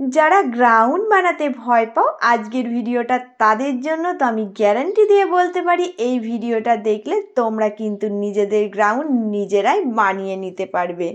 যারা গ্রাউন্ড বানাতে ভয় পাও, আজকের ভিডিওটা তাদের জন্য তো আমি গ্যারান্টি দিয়ে বলতে পারি, এই ভিডিওটা দেখলে তোমরা কিন্তু নিজেদের গ্রাউন্ড নিজেরাই বানিয়ে নিতে পারবে।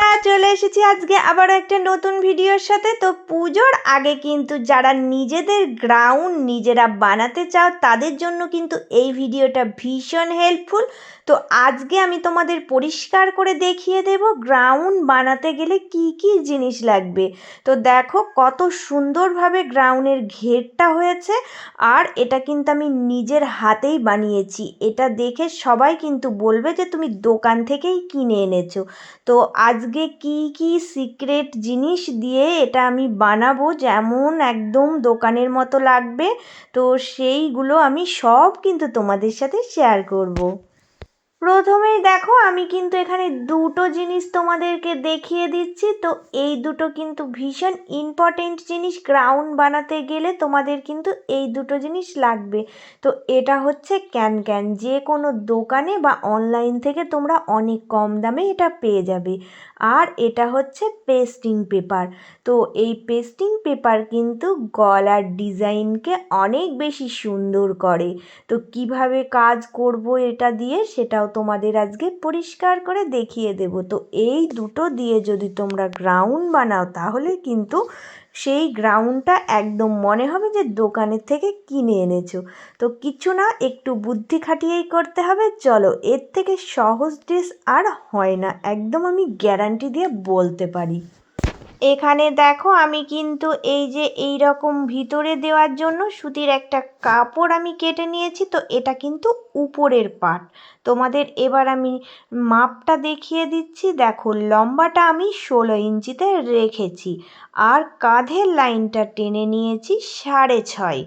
হ্যাঁ চলে এসেছি আজকে আবার একটা নতুন ভিডিওর সাথে। তো পুজোর আগে কিন্তু যারা নিজেদের গ্রাউন্ড নিজেরা বানাতে চাও, তাদের জন্য কিন্তু এই ভিডিওটা ভীষণ হেল্পফুল তো আজকে আমি তোমাদের পরিষ্কার করে দেখিয়ে দেব গ্রাউন্ড বানাতে গেলে কি কি জিনিস লাগবে। তো দেখো কত সুন্দরভাবে গ্রাউন্ডের ঘেরটা হয়েছে আর এটা কিন্তু আমি নিজের হাতেই বানিয়েছি। এটা দেখে সবাই কিন্তু বলবে যে তুমি দোকান থেকেই কিনে এনেছো। তো আজকে কি কি সিক্রেট জিনিস দিয়ে এটা আমি বানাবো যেমন একদম দোকানের মতো লাগবে। তো সেইগুলো আমি সব কিন্তু তোমাদের সাথে শেয়ার করব। প্রথমেই দেখো আমি কিন্তু এখানে দুটো জিনিস তোমাদেরকে দেখিয়ে দিচ্ছি। তো এই দুটো কিন্তু ভীষণ ইম্পর্টেন্ট জিনিস। গ্রাউন্ড বানাতে গেলে তোমাদের কিন্তু এই দুটো জিনিস লাগবে। তো এটা হচ্ছে ক্যান ক্যান যে কোনো দোকানে বা অনলাইন থেকে তোমরা অনেক কম দামে এটা পেয়ে যাবে। আর এটা হচ্ছে পেস্টিং পেপার তো এই পেস্টিং পেপার কিন্তু গলার ডিজাইনকে অনেক বেশি সুন্দর করে। তো কীভাবে কাজ করব এটা দিয়ে সেটাও তোমাদের আজকে পরিষ্কার করে দেখিয়ে দেব। তো এই দুটো দিয়ে যদি তোমরা গ্রাউন্ড বানাও তাহলে কিন্তু সেই গ্রাউন্ডটা একদম মনে হবে যে দোকানের থেকে কিনে এনেছো। তো কিছু না, একটু বুদ্ধি খাটিয়েই করতে হবে। চলো, এর থেকে সহজ ড্রেস আর হয় না। একদম আমি গ্যারান্টি দিয়ে বলতে পারি। এখানে দেখো আমি কিন্তু এই যে এই রকম ভিতরে দেওয়ার জন্য সুতির একটা কাপড় আমি কেটে নিয়েছি, তো এটা কিন্তু উপরের পাট তোমাদের এবার আমি মাপটা দেখিয়ে দিচ্ছি। দেখো, লম্বাটা আমি ষোলো ইঞ্চিতে রেখেছি আর কাঁধের লাইনটা টেনে নিয়েছি সাড়ে ছয়।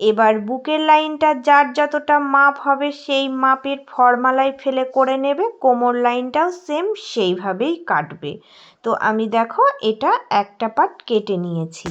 এবার বুকের লাইনটা যার যতটা মাপ হবে সেই মাপের ফর্মালায় ফেলে করে নেবে, কোমর লাইনটাও সেম সেইভাবেই কাটবে। তো আমি দেখো এটা একটা পার্ট কেটে নিয়েছি।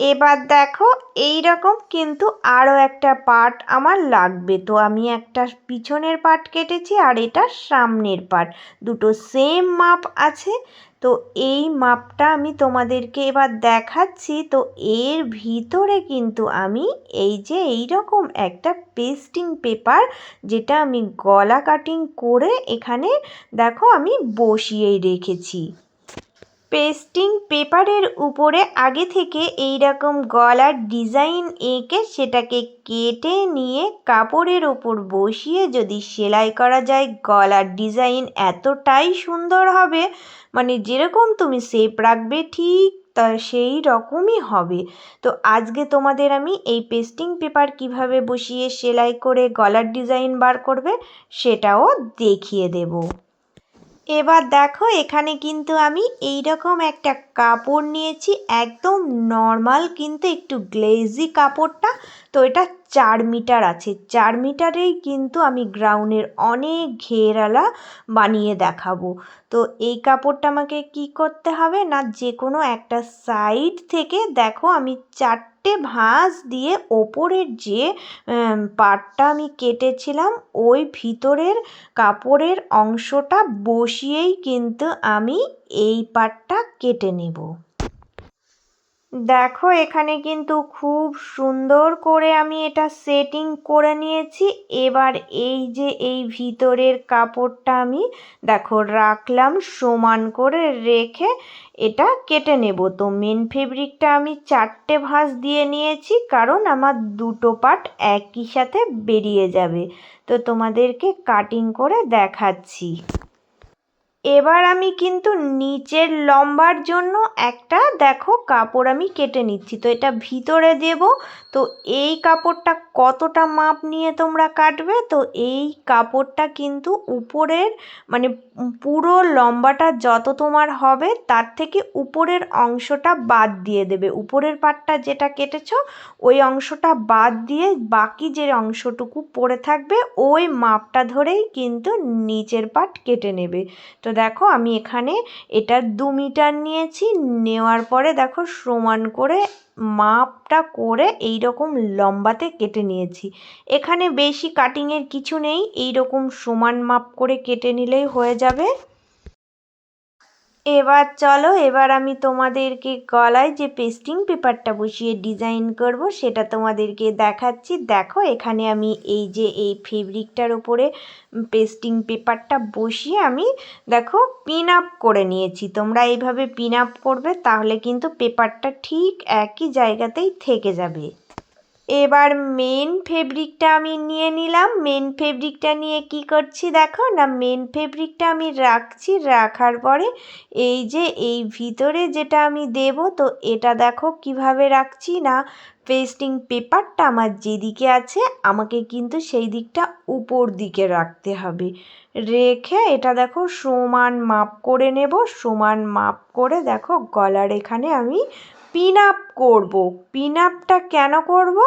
এবার দেখো এই রকম কিন্তু আরও একটা পার্ট আমার লাগবে। তো আমি একটা পিছনের পার্ট কেটেছি আর এটা সামনের পার্ট দুটো সেম মাপ আছে। তো এই মাপটা আমি তোমাদেরকে এবার দেখাচ্ছি। তো এর ভিতরে কিন্তু আমি এই যে এই রকম একটা পেস্টিং পেপার যেটা আমি গলা কাটিং করে এখানে দেখো আমি বসিয়েই রেখেছি। পেস্টিং পেপারের উপরে আগে থেকে এই রকম গলার ডিজাইন এঁকে সেটাকে কেটে নিয়ে কাপড়ের ওপর বসিয়ে যদি সেলাই করা যায়, গলার ডিজাইন এতটাই সুন্দর হবে। মানে যেরকম তুমি শেপ রাখবে ঠিক তা সেই রকমই হবে। তো আজকে তোমাদের আমি এই পেস্টিং পেপার কীভাবে বসিয়ে সেলাই করে গলার ডিজাইন বার করবে সেটাও দেখিয়ে দেবো। এবার দেখো এখানে কিন্তু আমি এই রকম একটা কাপড় নিয়েছি, একদম নর্মাল কিন্তু একটু গ্লেজি কাপড়টা। তো এটা চার মিটার আছে। চার মিটারেই কিন্তু আমি গ্রাউন্ডের অনেক ঘেরালা বানিয়ে দেখাবো। তো এই কাপড়টা আমাকে কি করতে হবে না যে কোনো একটা সাইড থেকে দেখো আমি চারটে ভাঁজ দিয়ে ওপরের যে পাটটা আমি কেটেছিলাম ওই ভিতরের কাপড়ের অংশটা বসিয়েই কিন্তু আমি এই পাটটা কেটে নেব। দেখো, এখানে কিন্তু খুব সুন্দর করে আমি এটা সেটিং করে নিয়েছি। এবার এই যে এই ভিতরের কাপড়টা আমি, দেখো, রাখলাম সমান করে রেখে এটা কেটে নেব। তো মেন ফেব্রিকটা আমি চারটে ভাঁজ দিয়ে নিয়েছি, কারণ আমার দুটো পার্ট একই সাথে বেরিয়ে যাবে। তো তোমাদেরকে কাটিং করে দেখাচ্ছি। এবার আমি কিন্তু নিচের লম্বার জন্য একটা, দেখো, কাপড় আমি কেটে নিচ্ছি। তো এটা ভিতরে দেব। তো এই কাপড়টা কতটা মাপ নিয়ে তোমরা কাটবে? তো এই কাপড়টা কিন্তু উপরের মানে পুরো লম্বাটা যত তোমার হবে, তার থেকে উপরের অংশটা বাদ দিয়ে দেবে। উপরের পাটটা যেটা কেটেছ, ওই অংশটা বাদ দিয়ে বাকি যে অংশটুকু পড়ে থাকবে, ওই মাপটা ধরেই কিন্তু নিচের পাট কেটে নেবে। তো দেখো আমি এখানে এটা দু মিটার নিয়েছি, নেওয়ার পরে দেখো সমান করে, মাপটা করে এই রকম লম্বাতে কেটে নিয়েছি। এখানে বেশি কাটিংয়ের কিছু নেই এই রকম সমান মাপ করে কেটে নিলেই হয়ে যাবে। এবার চলো, এবার আমি তোমাদেরকে গলায় যে পেস্টিং পেপারটা বসিয়ে ডিজাইন করব, সেটা তোমাদেরকে দেখাচ্ছি। দেখো, এখানে আমি এই যে এই ফেব্রিকটার ওপরে পেস্টিং পেপারটা বসিয়ে আমি, দেখো পিন আপ করে নিয়েছি। তোমরা এইভাবে পিন আপ করবে, তাহলে কিন্তু পেপারটা ঠিক একই জায়গাতেই থেকে যাবে। এবার মেন ফেব্রিকটা আমি নিয়ে নিলাম। মেন ফেব্রিকটা নিয়ে কি করছি দেখো? না মেন ফেব্রিকটা আমি রাখছি। রাখার পরে এই যে, এই ভিতরে যেটা আমি দেব, তো এটা দেখো কীভাবে রাখছি না? পেস্টিং পেপারটা আমার যেদিকে আছে, আমাকে কিন্তু সেই দিকটা উপর দিকে রাখতে হবে। রেখে এটা দেখো সমান মাপ করে নেব। সমান মাপ করে দেখো গলার এখানে আমি পিন আপ করব? পিন আপটা কেন করব?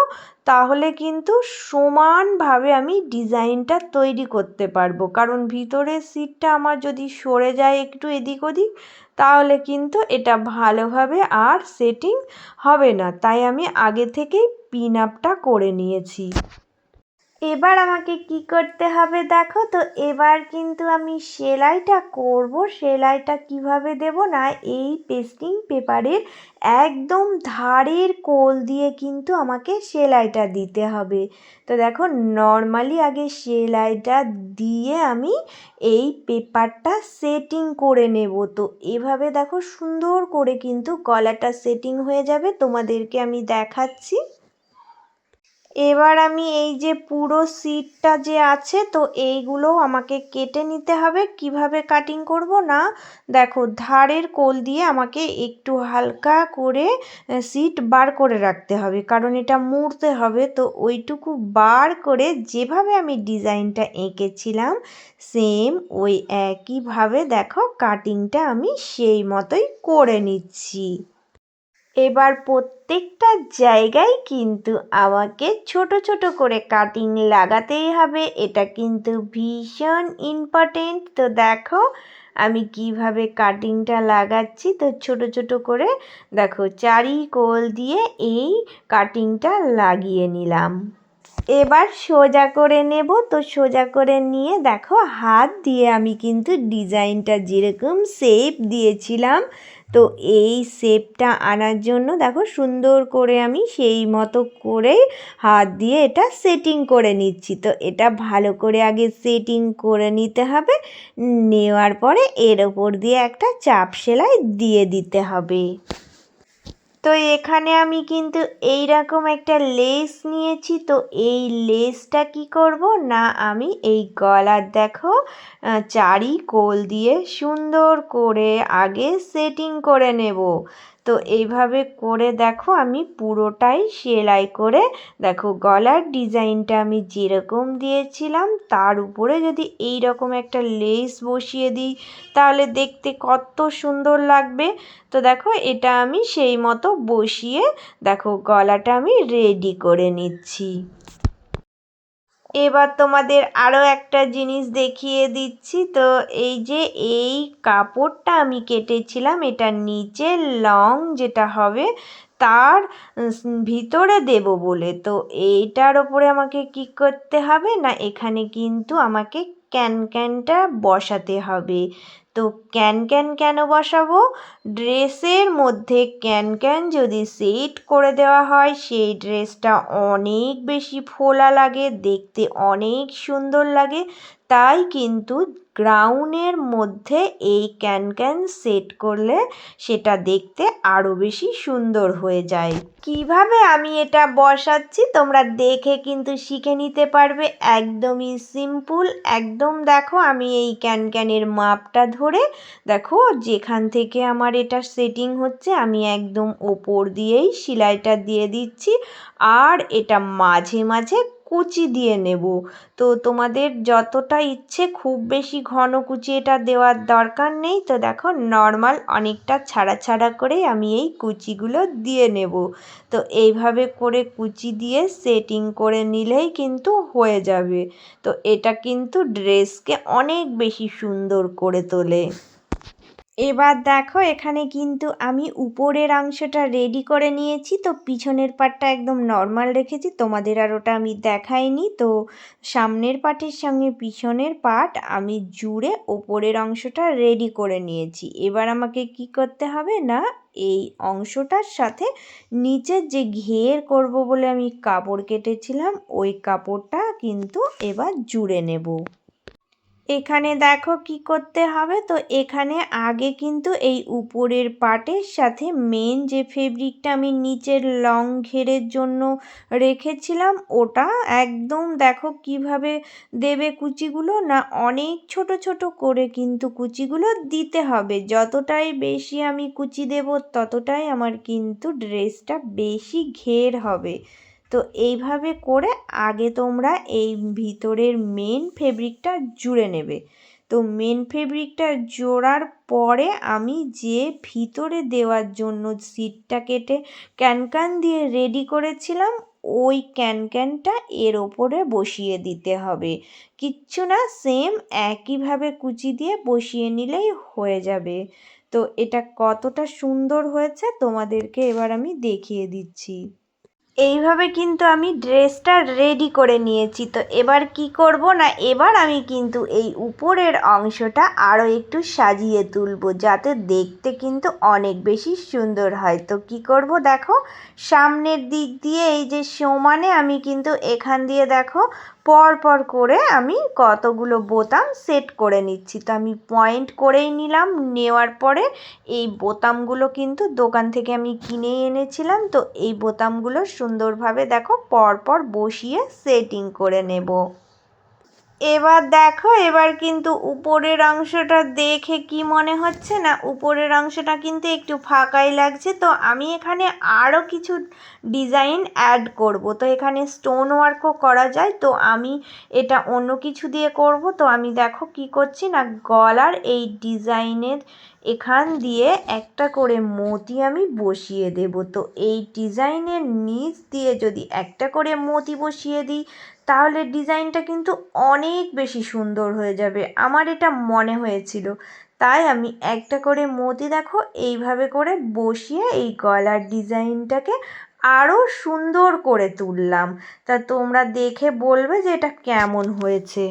তাহলে কিন্তু সমানভাবে আমি ডিজাইনটা তৈরি করতে পারব। কারণ ভিতরের সিটটা আমার যদি সরে যায় একটু এদিক ওদিক, তাহলে কিন্তু এটা ভালোভাবে আর সেটিং হবে না। তাই আমি আগে থেকেই পিন আপটা করে নিয়েছি। এবার আমাকে কি করতে হবে দেখো তো, এবার কিন্তু আমি সেলাইটা করব। সেলাইটা কীভাবে দেব না, এই পেস্টিং পেপারের একদম ধারের কোল দিয়ে কিন্তু আমাকে সেলাইটা দিতে হবে। তো দেখো নর্মালি আগে সেলাইটা দিয়ে আমি এই পেপারটা সেটিং করে নেব। তো এভাবে দেখো সুন্দর করে কিন্তু গলাটা সেটিং হয়ে যাবে। তোমাদেরকে আমি দেখাচ্ছি। এবার আমি এই যে পুরো সিটটা যে আছে, তো এইগুলো আমাকে কেটে নিতে হবে। কীভাবে কাটিং করব না? দেখো, ধারের কোল দিয়ে আমাকে একটু হালকা করে সিট বার করে রাখতে হবে, কারণ এটা মুড়তে হবে। তো ওইটুকু বার করে যেভাবে আমি ডিজাইনটা এঁকেছিলাম সেম ওই একইভাবে দেখো কাটিংটা আমি সেই মতোই করে নিচ্ছি। এবার প্রত্যেকটা জায়গায় কিন্তু আমাকে ছোট ছোট করে কাটিং লাগাতেই হবে। এটা কিন্তু ভীষণ ইম্পর্টেন্ট তো দেখো, আমি কীভাবে কাটিংটা লাগাচ্ছি। তো ছোট ছোট করে দেখো চারি কোল দিয়ে এই কাটিংটা লাগিয়ে নিলাম। এবার সোজা করে নেব। তো সোজা করে নিয়ে দেখো, হাত দিয়ে আমি কিন্তু ডিজাইনটা যেরকম শেপ দিয়েছিলাম, তো এই শেপটা আনার জন্য দেখো সুন্দর করে আমি সেই মতো করে হাত দিয়ে এটা সেটিং করে নিচ্ছি। তো এটা ভালো করে আগে সেটিং করে নিতে হবে, নেওয়ার পরে এর ওপর দিয়ে একটা চাপ সেলাই দিয়ে দিতে হবে। তো এখানে আমি কিন্তু এই রকম একটা লেস নিয়েছি, তো এই লেসটা কি করব? না, আমি এই গলার দেখো চারি কোল দিয়ে সুন্দর করে আগে সেটিং করে নেব। তো এইভাবে করে দেখো, আমি পুরোটাই সেলাই করে দেখো গলার ডিজাইনটা আমি যেরকম দিয়েছিলাম, তার উপরে যদি এই রকম একটা লেস বসিয়ে দিই, তাহলে দেখতে কত সুন্দর লাগবে। তো দেখো এটা আমি সেই মতো বসিয়ে দেখো গলাটা আমি রেডি করে নিচ্ছি। এবার তোমাদের আরও একটা জিনিস দেখিয়ে দিচ্ছি। তো এই যে এই কাপড়টা আমি কেটেছিলাম এটা নিচে লং যেটা হবে, তার ভিতরে দেব বলে। তো এইটার ওপরে আমাকে কি করতে হবে? না, এখানে কিন্তু আমাকে ক্যান ক্যানটা বসাতে হবে। তো ক্যান ক্যান কেন বসাবো? ড্রেসের মধ্যে ক্যান ক্যান যদি সেট করে দেওয়া হয়, সেই ড্রেসটা অনেক বেশি ফোলা লাগে, দেখতে অনেক সুন্দর লাগে। তাই কিন্তু গ্রাউনের মধ্যে এই ক্যান ক্যান সেট করলে সেটা দেখতে আরও বেশি সুন্দর হয়ে যায়। কীভাবে আমি এটা বসাচ্ছি তোমরা দেখে কিন্তু শিখে নিতে পারবে। একদমই সিম্পল একদম দেখো আমি এই ক্যান ক্যানের মাপটা ধরে দেখো যেখান থেকে আমার এটা সেটিং হচ্ছে আমি একদম ওপর দিয়েই সেলাইটা দিয়ে দিচ্ছি আর এটা মাঝে মাঝে কুচি দিয়ে নেব। তো তোমাদের যতটা ইচ্ছে খুব বেশি ঘন কুচি এটা দেওয়ার দরকার নেই। তো দেখো নর্মাল অনেকটা ছাড়া ছাড়া করে আমি এই কুচিগুলো দিয়ে নেব। তো এইভাবে করে কুচি দিয়ে সেটিং করে নিলেই কিন্তু হয়ে যাবে। তো এটা কিন্তু ড্রেসকে অনেক বেশি সুন্দর করে তোলে। এবার দেখো, এখানে কিন্তু আমি উপরের অংশটা রেডি করে নিয়েছি। তো পিছনের পাটটা একদম নর্মাল রেখেছি। তোমাদের আর ওটা আমি দেখাইনি। তো সামনের পাটের সঙ্গে পিছনের পাট আমি জুড়ে ওপরের অংশটা রেডি করে নিয়েছি। এবার আমাকে কি করতে হবে না, এই অংশটার সাথে নিচের যে ঘের করব বলে আমি কাপড় কেটেছিলাম, ওই কাপড়টা কিন্তু এবার জুড়ে নেব। এখানে দেখো কি করতে হবে? তো এখানে আগে কিন্তু এই উপরের পাটের সাথে মেন যে ফেব্রিকটা আমি নিচের লং ঘেরের জন্য রেখেছিলাম, ওটা একদম দেখো কীভাবে দেবে কুচিগুলো না অনেক ছোট ছোট করে কিন্তু কুচিগুলো দিতে হবে। যতটাই বেশি আমি কুচি দেব, ততটাই আমার কিন্তু ড্রেসটা বেশি ঘের হবে। তো এইভাবে করে আগে তোমরা এই ভিতরের মেন ফেব্রিকটা জুড়ে নেবে। তো মেন ফেব্রিকটা জোড়ার পরে আমি যে ভিতরে দেওয়ার জন্য সিটটা কেটে ক্যানক্যান দিয়ে রেডি করেছিলাম, ওই ক্যানক্যানটা এর ওপরে বসিয়ে দিতে হবে। কিচ্ছু না সেম একইভাবে কুচি দিয়ে বসিয়ে নিলেই হয়ে যাবে। তো এটা কতটা সুন্দর হয়েছে তোমাদেরকে এবার আমি দেখিয়ে দিচ্ছি। এইভাবে কিন্তু আমি ড্রেসটা রেডি করে নিয়েছি। তো এবার কি করব না, এবার আমি কিন্তু এই উপরের অংশটা আরও একটু সাজিয়ে তুলব, যাতে দেখতে কিন্তু অনেক বেশি সুন্দর হয়। তো কি করব দেখো, সামনের দিক দিয়ে এই যে সমানে আমি কিন্তু এখান দিয়ে দেখো পর পর করে আমি কতগুলো বোতাম সেট করে নিচ্ছি। তো আমি পয়েন্ট করেই নিলাম। নেওয়ার পরে এই বোতামগুলো কিন্তু দোকান থেকে আমি কিনে এনেছিলাম। তো এই বোতামগুলো সুন্দরভাবে দেখো পর পর বসিয়ে সেটিং করে নেব। এবার দেখো, এবার কিন্তু উপরের অংশটা দেখে কি মনে হচ্ছে না? উপরের অংশটা কিন্তু একটু ফাঁকাই লাগছে। তো আমি এখানে আরও কিছু ডিজাইন অ্যাড করব। তো এখানে স্টোন ওয়ার্কও করা যায়। তো আমি এটা অন্য কিছু দিয়ে করব। তো আমি দেখো কি করছি না, গলার এই ডিজাইনের এখান দিয়ে একটা করে মতি আমি বসিয়ে দেব। তো এই ডিজাইনের নিচ দিয়ে যদি একটা করে মতি বসিয়ে দিই, তাহলে ডিজাইনটা কিন্তু অনেক বেশি সুন্দর হয়ে যাবে। আমার এটা মনে হয়েছিল। তাই আমি একটা করে মতি দেখো, এইভাবে করে বসিয়ে এই গলার ডিজাইনটাকে আরও সুন্দর করে তুললাম। তা তোমরা দেখে বলবে যে এটা কেমন হয়েছে।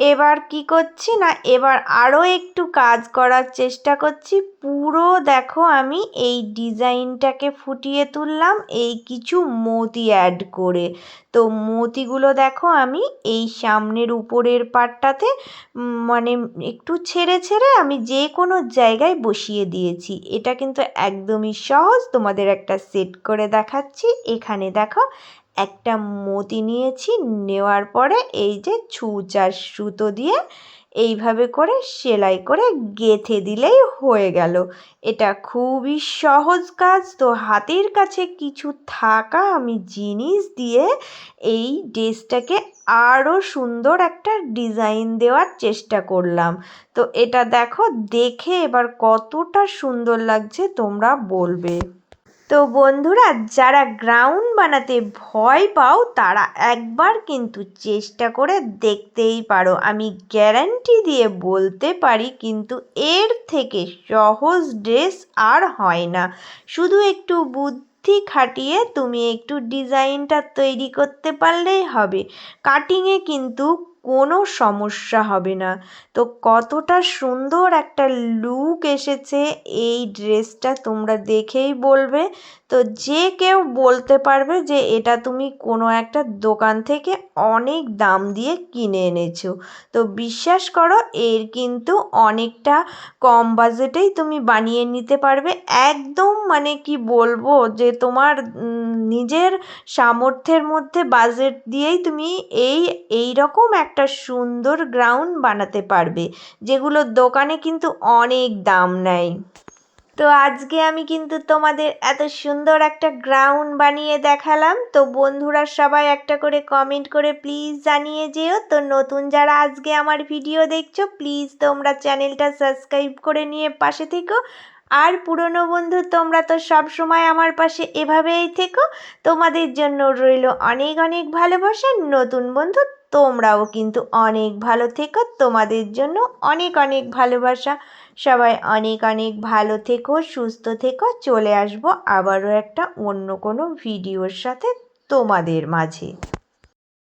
এবার কি করছি না? এবার আরও একটু কাজ করার চেষ্টা করছি। পুরো দেখো আমি এই ডিজাইনটাকে ফুটিয়ে তুললাম, এই কিছু মতি অ্যাড করে। তো মতিগুলো দেখো আমি এই সামনের উপরের পাটটাতে মানে একটু ছেড়ে ছেড়ে আমি যে কোনো জায়গায় বসিয়ে দিয়েছি। এটা কিন্তু একদমই সহজ। তোমাদের একটা সেট করে দেখাচ্ছি। এখানে দেখো একটা মতি নিয়েছি, নেওয়ার পরে এই যে ছুচার সুতো দিয়ে এইভাবে করে সেলাই করে গেঁথে দিলেই হয়ে গেল। এটা খুবই সহজ কাজ, তো হাতের কাছে কিছু থাকা আমি জিনিস দিয়ে এই ড্রেসটাকে আরও সুন্দর একটা ডিজাইন দেওয়ার চেষ্টা করলাম। তো এটা দেখো, দেখে এবার কতটা সুন্দর লাগছে তোমরা বলবে। তো বন্ধুরা, যারা গ্রাউন্ড বানাতে ভয় পাও, তারা একবার কিন্তু চেষ্টা করে দেখতেই পারো। আমি গ্যারান্টি দিয়ে বলতে পারি, কিন্তু এর থেকে সহজ ড্রেস আর হয় না। শুধু একটু বুদ্ধি খাটিয়ে তুমি একটু ডিজাইনটা তৈরি করতে পারলেই হবে। কাটিংয়ে কিন্তু কোনো সমস্যা হবে না। তো কতটা সুন্দর একটা লুক এসেছে এই ড্রেসটা তোমরা দেখেই বলবে। তো যে কেউ বলতে পারবে যে এটা তুমি কোনো একটা দোকান থেকে অনেক দাম দিয়ে কিনে এনেছো। তো বিশ্বাস করো, এর কিন্তু অনেকটা কম বাজেটেই তুমি বানিয়ে নিতে পারবে। একদম মানে কি বলব যে তোমার নিজের সামর্থ্যের মধ্যে বাজেট দিয়েই তুমি এই এই রকম একটা সুন্দর গ্রাউন্ড বানাতে পারবে, যেগুলো দোকানে কিন্তু অনেক দাম নেয়। তো আজকে আমি কিন্তু তোমাদের এত সুন্দর একটা গ্রাউন্ড বানিয়ে দেখালাম। তো বন্ধুরা সবাই একটা করে কমেন্ট করে প্লিজ জানিয়ে যেও। তো নতুন যারা আজকে আমার ভিডিও দেখছ প্লিজ তোমরা চ্যানেলটা সাবস্ক্রাইব করে নিয়ে পাশে থেকো। আর পুরনো বন্ধু, তোমরা তো সব সময় আমার পাশে এভাবেই থেকো। তোমাদের জন্য রইল অনেক অনেক ভালোবাসা। নতুন বন্ধু তোমরাও কিন্তু অনেক ভালো থেকো। তোমাদের জন্য অনেক অনেক ভালোবাসা। সবাই অনেক অনেক ভালো থেকো, সুস্থ থেকো। চলে আসব আবারও একটা অন্য কোনো ভিডিওর সাথে তোমাদের মাঝে।